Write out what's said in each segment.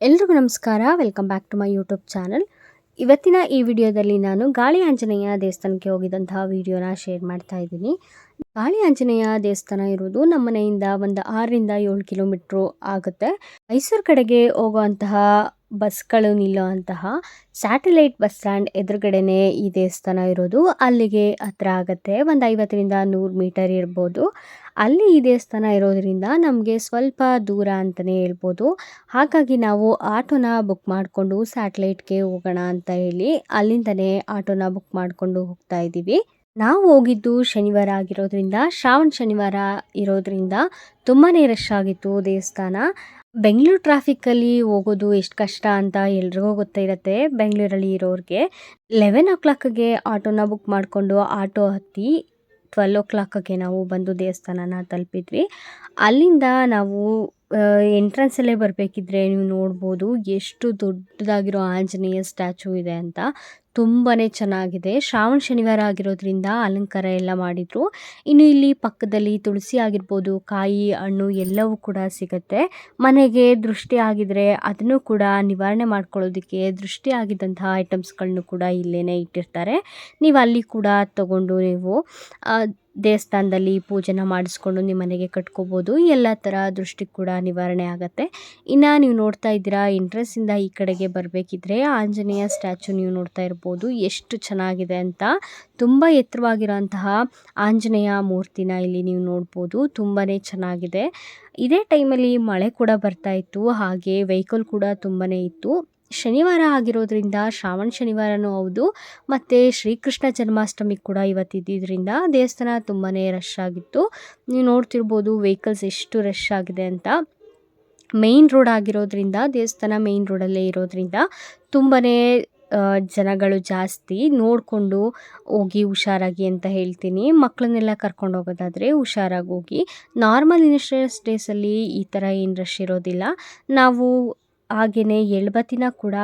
ಎಲ್ರಿಗೂ ನಮಸ್ಕಾರ. Welcome back to my YouTube channel ಇವತ್ತಿನ ಈ ವಿಡಿಯೋದಲ್ಲಿ ನಾನು ಗಾಳಿ ಆಂಜನೇಯ ದೇವಸ್ಥಾನಕ್ಕೆ ಹೋಗಿದಂತಹ ವಿಡಿಯೋನ ಶೇರ್ ಮಾಡ್ತಾ ಇದ್ದೀನಿ. ಗಾಳಿ ಆಂಜನೇಯ ದೇವಸ್ಥಾನ ಇರೋದು ನಮ್ಮ ಮನೆಯಿಂದ ಒಂದು ಆರರಿಂದ ಏಳು ಕಿಲೋಮೀಟ್ರು ಆಗುತ್ತೆ. ಮೈಸೂರು ಕಡೆಗೆ ಹೋಗುವಂತಹ ಬಸ್ಗಳು ನಿಲ್ಲುವಂತಹ ಸ್ಯಾಟಲೈಟ್ ಬಸ್ ಸ್ಟ್ಯಾಂಡ್ ಎದುರುಗಡೆನೆ ಈ ದೇವಸ್ಥಾನ ಇರೋದು. ಅಲ್ಲಿಗೆ ಹತ್ರ ಆಗುತ್ತೆ. ಒಂದು ಐವತ್ತರಿಂದ ನೂರು ಮೀಟರ್ ಇರ್ಬೋದು. ಅಲ್ಲಿ ಈ ದೇವಸ್ಥಾನ ಇರೋದರಿಂದ ನಮಗೆ ಸ್ವಲ್ಪ ದೂರ ಅಂತಲೇ ಹೇಳ್ಬೋದು. ಹಾಗಾಗಿ ನಾವು ಆಟೋನ ಬುಕ್ ಮಾಡಿಕೊಂಡು ಸ್ಯಾಟಲೈಟ್ಗೆ ಹೋಗೋಣ ಅಂತ ಹೇಳಿ ಅಲ್ಲಿಂದನೇ ಆಟೋನ ಬುಕ್ ಮಾಡಿಕೊಂಡು ಹೋಗ್ತಾ ಇದ್ದೀವಿ. ನಾವು ಹೋಗಿದ್ದು ಶನಿವಾರ ಆಗಿರೋದ್ರಿಂದ, ಶ್ರಾವಣ ಶನಿವಾರ ಇರೋದ್ರಿಂದ ತುಂಬಾ ರಶ್ ಆಗಿತ್ತು ದೇವಸ್ಥಾನ. ಬೆಂಗಳೂರು ಟ್ರಾಫಿಕ್ಕಲ್ಲಿ ಹೋಗೋದು ಎಷ್ಟು ಕಷ್ಟ ಅಂತ ಎಲ್ರಿಗೂ ಗೊತ್ತಿರುತ್ತೆ ಬೆಂಗಳೂರಲ್ಲಿ ಇರೋರಿಗೆ. ಲೆವೆನ್ ಓ ಕ್ಲಾಕ್ಗೆ ಆಟೋನ ಬುಕ್ ಮಾಡಿಕೊಂಡು ಆಟೋ ಹತ್ತಿ ಟ್ವೆಲ್ ಓ ಕ್ಲಾಕಗೆ ನಾವು ಬಂದು ದೇವಸ್ಥಾನನ ತಲುಪಿದ್ವಿ. ಅಲ್ಲಿಂದ ನಾವು ಎಂಟ್ರೆನ್ಸಲ್ಲೇ ಬರಬೇಕಿದ್ರೆ ನೀವು ನೋಡ್ಬೋದು ಎಷ್ಟು ದೊಡ್ಡದಾಗಿರೋ ಆಂಜನೇಯ ಸ್ಟ್ಯಾಚು ಇದೆ ಅಂತ. ತುಂಬಾ ಚೆನ್ನಾಗಿದೆ. ಶ್ರಾವಣ ಶನಿವಾರ ಆಗಿರೋದ್ರಿಂದ ಅಲಂಕಾರ ಎಲ್ಲ ಮಾಡಿದರು. ಇನ್ನು ಇಲ್ಲಿ ಪಕ್ಕದಲ್ಲಿ ತುಳಸಿ ಆಗಿರ್ಬೋದು, ಕಾಯಿ, ಹಣ್ಣು ಎಲ್ಲವೂ ಕೂಡ ಸಿಗುತ್ತೆ. ಮನೆಗೆ ದೃಷ್ಟಿ ಆಗಿದ್ರೆ ಅದನ್ನು ಕೂಡ ನಿವಾರಣೆ ಮಾಡ್ಕೊಳ್ಳೋದಕ್ಕೆ ದೃಷ್ಟಿ ಆಗಿದ್ದಂತಹ ಐಟಮ್ಸ್ಗಳನ್ನು ಕೂಡ ಇಲ್ಲೇ ಇಟ್ಟಿರ್ತಾರೆ. ನೀವು ಅಲ್ಲಿ ಕೂಡ ತಗೊಂಡು ನೀವು ದೇವಸ್ಥಾನದಲ್ಲಿ ಪೂಜೆನ ಮಾಡಿಸ್ಕೊಂಡು ನಿಮ್ಮ ಮನೆಗೆ ಕಟ್ಕೋಬೋದು. ಎಲ್ಲ ಥರ ದೃಷ್ಟಿ ಕೂಡ ನಿವಾರಣೆ ಆಗುತ್ತೆ. ಇನ್ನು ನೀವು ನೋಡ್ತಾ ಇದ್ದೀರಾ ಇಂಟ್ರೆಸ್ಟಿಂದ ಈ ಕಡೆಗೆ ಬರಬೇಕಿದ್ರೆ ಆಂಜನೇಯ ಸ್ಟ್ಯಾಚು ನೀವು ನೋಡ್ತಾ ಇರ್ಬೋದು. ಎಷ್ಟು ಚೆನ್ನಾಗಿದೆ ಅಂತ. ತುಂಬ ಎತ್ತರವಾಗಿರೋಂತಹ ಆಂಜನೇಯ ಮೂರ್ತಿನ ಇಲ್ಲಿ ನೀವು ನೋಡ್ಬೋದು. ತುಂಬಾ ಚೆನ್ನಾಗಿದೆ. ಇದೇ ಟೈಮಲ್ಲಿ ಮಳೆ ಕೂಡ ಬರ್ತಾ ಇತ್ತು. ಹಾಗೆ ವೆಹಿಕಲ್ ಕೂಡ ತುಂಬಾ ಇತ್ತು. ಶನಿವಾರ ಆಗಿರೋದ್ರಿಂದ ಶ್ರಾವಣ ಶನಿವಾರನೂ ಹೌದು. ಮತ್ತು ಶ್ರೀಕೃಷ್ಣ ಜನ್ಮಾಷ್ಟಮಿ ಕೂಡ ಇವತ್ತಿದ್ದರಿಂದ ದೇವಸ್ಥಾನ ತುಂಬಾ ರಶ್ ಆಗಿತ್ತು. ನೀವು ನೋಡ್ತಿರ್ಬೋದು ವೆಹಿಕಲ್ಸ್ ಎಷ್ಟು ರಶ್ ಆಗಿದೆ ಅಂತ. ಮೇಯ್ನ್ ರೋಡ್ ಆಗಿರೋದ್ರಿಂದ, ದೇವಸ್ಥಾನ ಮೇಯ್ನ್ ರೋಡಲ್ಲೇ ಇರೋದ್ರಿಂದ ತುಂಬಾ ಜನಗಳು ಜಾಸ್ತಿ ನೋಡಿಕೊಂಡು ಹೋಗಿ ಹುಷಾರಾಗಿ ಅಂತ ಹೇಳ್ತೀನಿ. ಮಕ್ಕಳನ್ನೆಲ್ಲ ಕರ್ಕೊಂಡು ಹೋಗೋದಾದರೆ ಹುಷಾರಾಗಿ ಹೋಗಿ. ನಾರ್ಮಲ್ ಇನ್ಶೂರೆನ್ಸ್ ಡೇಸಲ್ಲಿ ಈ ಥರ ಏನು ರಶ್ ಇರೋದಿಲ್ಲ. ನಾವು ಹಾಗೆಯೇ ಎಳ್ಬತ್ತಿನ ಕೂಡ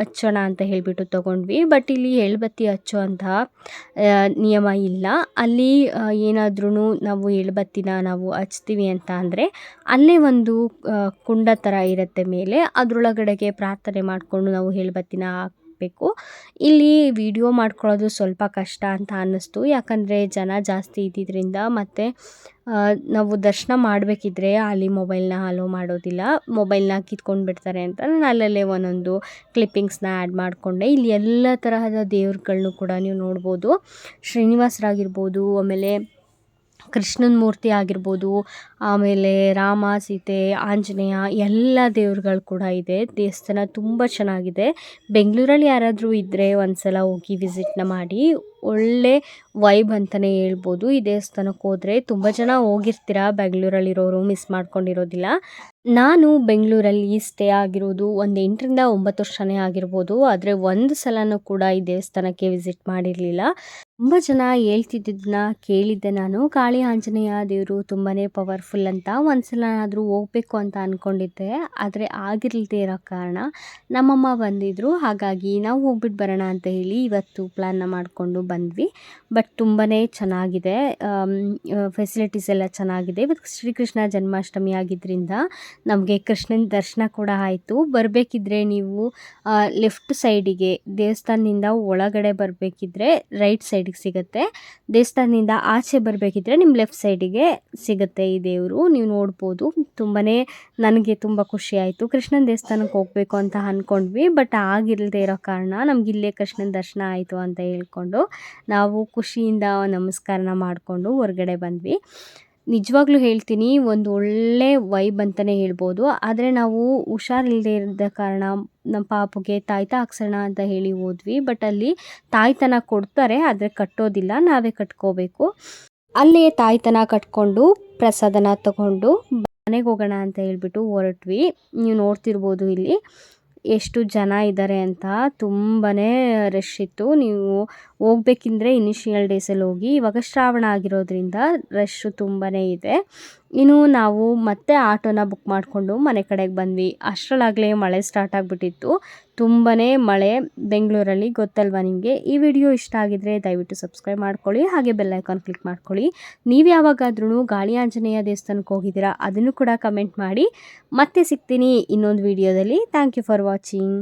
ಹಚ್ಚೋಣ ಅಂತ ಹೇಳಿಬಿಟ್ಟು ತೊಗೊಂಡ್ವಿ. ಬಟ್ ಇಲ್ಲಿ ಎಳ್ಬತ್ತಿ ಹಚ್ಚುವಂತಹ ನಿಯಮ ಇಲ್ಲ. ಅಲ್ಲಿ ಏನಾದ್ರೂ ನಾವು ಎಳ್ಬತ್ತಿನ ನಾವು ಹಚ್ತೀವಿ ಅಂತ ಅಂದರೆ, ಅಲ್ಲೇ ಒಂದು ಕುಂಡ ಥರ ಇರುತ್ತೆ ಮೇಲೆ. ಅದರೊಳಗಡೆಗೆ ಪ್ರಾರ್ಥನೆ ಮಾಡಿಕೊಂಡು ನಾವು ಎಳ್ಬತ್ತಿನ ಹಾಕಬೇಕು ಇಲ್ಲಿ ವಿಡಿಯೋ ಮಾಡ್ಕೊಳ್ಳೋದು ಸ್ವಲ್ಪ ಕಷ್ಟ ಅಂತ ಅನ್ನಿಸ್ತು. ಯಾಕಂದರೆ ಜನ ಜಾಸ್ತಿ ಇದ್ದಿದ್ದರಿಂದ ಮತ್ತು ನಾವು ದರ್ಶನ ಮಾಡಬೇಕಿದ್ರೆ ಅಲ್ಲಿ ಮೊಬೈಲ್ನ ಅಲೋ ಮಾಡೋದಿಲ್ಲ. ಮೊಬೈಲ್ನ ಕಿತ್ಕೊಂಡು ಬಿಡ್ತಾರೆ ಅಂತ ನಾನು ಅಲ್ಲಲ್ಲೇ ಒಂದೊಂದು ಕ್ಲಿಪ್ಪಿಂಗ್ಸ್ನ ಆ್ಯಡ್ ಮಾಡಿಕೊಂಡೆ. ಇಲ್ಲಿ ಎಲ್ಲ ತರಹದ ದೇವ್ರುಗಳನ್ನು ಕೂಡ ನೀವು ನೋಡ್ಬೋದು. ಶ್ರೀನಿವಾಸರಾಗಿರ್ಬೋದು, ಆಮೇಲೆ ಕೃಷ್ಣನ ಮೂರ್ತಿ ಆಗಿರ್ಬೋದು, ಆಮೇಲೆ ರಾಮ, ಸೀತೆ, ಆಂಜನೇಯ, ಎಲ್ಲ ದೇವ್ರುಗಳು ಕೂಡ ಇದೆ. ದೇವಸ್ಥಾನ ತುಂಬ ಚೆನ್ನಾಗಿದೆ. ಬೆಂಗಳೂರಲ್ಲಿ ಯಾರಾದರೂ ಇದ್ದರೆ ಒಂದು ಸಲ ಹೋಗಿ ವಿಸಿಟ್ನ ಮಾಡಿ. ಒಳ್ಳೆ ವೈಬ್ ಅಂತಲೇ ಹೇಳ್ಬೋದು. ಈ ದೇವಸ್ಥಾನಕ್ಕೆ ಹೋದರೆ ತುಂಬ ಜನ ಹೋಗಿರ್ತೀರ? ಬೆಂಗಳೂರಲ್ಲಿರೋರು, ಮಿಸ್ ಮಾಡ್ಕೊಂಡಿರೋದಿಲ್ಲ. ನಾನು ಬೆಂಗಳೂರಲ್ಲಿ ಸ್ಟೇ ಆಗಿರೋದು ಒಂದು ಎಂಟರಿಂದ ಒಂಬತ್ತು ವರ್ಷನೇ ಆಗಿರ್ಬೋದು. ಆದರೆ ಒಂದು ಸಲನೂ ಕೂಡ ಈ ದೇವಸ್ಥಾನಕ್ಕೆ ವಿಸಿಟ್ ಮಾಡಿರಲಿಲ್ಲ. ತುಂಬ ಜನ ಹೇಳ್ತಿದ್ದನ್ನ ಕೇಳಿದ್ದೆ ನಾನು. ಕಾಳಿ ಆಂಜನೇಯ ದೇವರು ತುಂಬಾ ಪವರ್ಫುಲ್ ಅಂತ. ಒಂದು ಸಲನಾದರೂ ಹೋಗ್ಬೇಕು ಅಂತ ಅಂದ್ಕೊಂಡಿದ್ದೆ ಆದರೆ ಆಗಿರಲ್ದೇ ಇರೋ ಕಾರಣ ನಮ್ಮಮ್ಮ ಬಂದಿದ್ದರು ಹಾಗಾಗಿ ನಾವು ಹೋಗ್ಬಿಟ್ಟು ಬರೋಣ ಅಂತ ಹೇಳಿ ಇವತ್ತು ಪ್ಲ್ಯಾನ್ನ ಮಾಡಿಕೊಂಡು ಬಂದ್ವಿ. ಬಟ್ ತುಂಬಾ ಚೆನ್ನಾಗಿದೆ. ಫೆಸಿಲಿಟೀಸ್ ಎಲ್ಲ ಚೆನ್ನಾಗಿದೆ. ಇವತ್ತು ಶ್ರೀಕೃಷ್ಣ ಜನ್ಮಾಷ್ಟಮಿ ಆಗಿದ್ದರಿಂದ ನಮಗೆ ಕೃಷ್ಣನ ದರ್ಶನ ಕೂಡ ಆಯಿತು. ಬರಬೇಕಿದ್ರೆ ನೀವು ಲೆಫ್ಟ್ ಸೈಡಿಗೆ ದೇವಸ್ಥಾನದಿಂದ ಒಳಗಡೆ ಬರಬೇಕಿದ್ರೆ ರೈಟ್ ಸೈಡಿಗೆ ಸಿಗುತ್ತೆ. ದೇವಸ್ಥಾನದಿಂದ ಆಚೆ ಬರಬೇಕಿದ್ರೆ ನಿಮ್ಮ ಲೆಫ್ಟ್ ಸೈಡಿಗೆ ಸಿಗುತ್ತೆ ಈ ದೇವರು. ನೀವು ನೋಡ್ಬೋದು. ತುಂಬಾ ನನಗೆ ತುಂಬ ಖುಷಿ ಆಯಿತು. ಕೃಷ್ಣನ ದೇವಸ್ಥಾನಕ್ಕೆ ಹೋಗಬೇಕು ಅಂತ ಅಂದ್ಕೊಂಡ್ವಿ ಬಟ್ ಆಗಿಲ್ಲದೆ ಇರೋ ಕಾರಣ ನಮ್ಗೆ ಇಲ್ಲೇ ಕೃಷ್ಣನ ದರ್ಶನ ಆಯಿತು ಅಂತ ಹೇಳ್ಕೊಂಡು ನಾವು ಖುಷಿಯಿಂದ ನಮಸ್ಕಾರನ ಮಾಡಿಕೊಂಡು ಹೊರಗಡೆ ಬಂದ್ವಿ. ನಿಜವಾಗ್ಲೂ ಹೇಳ್ತೀನಿ, ಒಂದು ಒಳ್ಳೆ ವೈಬ್ ಅಂತಲೇ ಹೇಳ್ಬೋದು. ಆದರೆ ನಾವು ಹುಷಾರಿಲ್ಲದೆ ಇದ್ದ ಕಾರಣ ನಮ್ಮ ಪಾಪುಗೆ ತಾಯ್ತ ಹಾಕ್ಸೋಣ ಅಂತ ಹೇಳಿ ಹೋದ್ವಿ. ಬಟ್ ಅಲ್ಲಿ ತಾಯ್ತನ ಕೊಡ್ತಾರೆ, ಆದರೆ ಕಟ್ಟೋದಿಲ್ಲ. ನಾವೇ ಕಟ್ಕೋಬೇಕು. ಅಲ್ಲೇ ತಾಯ್ತನ ಕಟ್ಕೊಂಡು ಪ್ರಸಾದನ ತಗೊಂಡು ಮನೆಗೆ ಹೋಗೋಣ ಅಂತ ಹೇಳ್ಬಿಟ್ಟು ಹೊರಟ್ವಿ. ನೀವು ನೋಡ್ತಿರ್ಬೋದು ಇಲ್ಲಿ. ಎಷ್ಟು ಜನ ಇದ್ದಾರೆ ಅಂತ ತುಂಬಾ ರಶ್ ಇತ್ತು. ನೀವು ಹೋಗ್ಬೇಕಿದ್ರೆ ಇನಿಷಿಯಲ್ ಡೇಸಲ್ಲಿ ಹೋಗಿ. ಇವಾಗ ಶ್ರಾವಣ ಆಗಿರೋದ್ರಿಂದ ರಶ್ಶು ತುಂಬಾ ಇದೆ. ಇನ್ನು ನಾವು ಮತ್ತೆ ಆಟೋನ ಬುಕ್ ಮಾಡಿಕೊಂಡು ಮನೆ ಕಡೆಗೆ ಬಂದ್ವಿ. ಅಷ್ಟರಲ್ಲಾಗಲೇ ಮಳೆ ಸ್ಟಾರ್ಟ್ ಆಗಿಬಿಟ್ಟಿತ್ತು. ತುಂಬಾ ಮಳೆ ಬೆಂಗಳೂರಲ್ಲಿ ಗೊತ್ತಲ್ವ ನಿಮಗೆ? ಈ ವಿಡಿಯೋ ಇಷ್ಟ ಆಗಿದ್ರೆ ದಯವಿಟ್ಟು ಸಬ್ಸ್ಕ್ರೈಬ್ ಮಾಡ್ಕೊಳ್ಳಿ, ಹಾಗೆ ಬೆಲ್ ಐಕಾನ್ ಕ್ಲಿಕ್ ಮಾಡ್ಕೊಳ್ಳಿ. ನೀವು ಯಾವಾಗಾದ್ರೂ ಗಾಳಿ ಆಂಜನೇಯ ದೇವಸ್ಥಾನಕ್ಕೆ ಹೋಗಿದ್ದೀರಾ, ಅದನ್ನು ಕೂಡ ಕಮೆಂಟ್ ಮಾಡಿ. ಮತ್ತೆ ಸಿಗ್ತೀನಿ ಇನ್ನೊಂದು ವಿಡಿಯೋದಲ್ಲಿ ಥ್ಯಾಂಕ್ ಯು ಫಾರ್ ವಾಚಿಂಗ್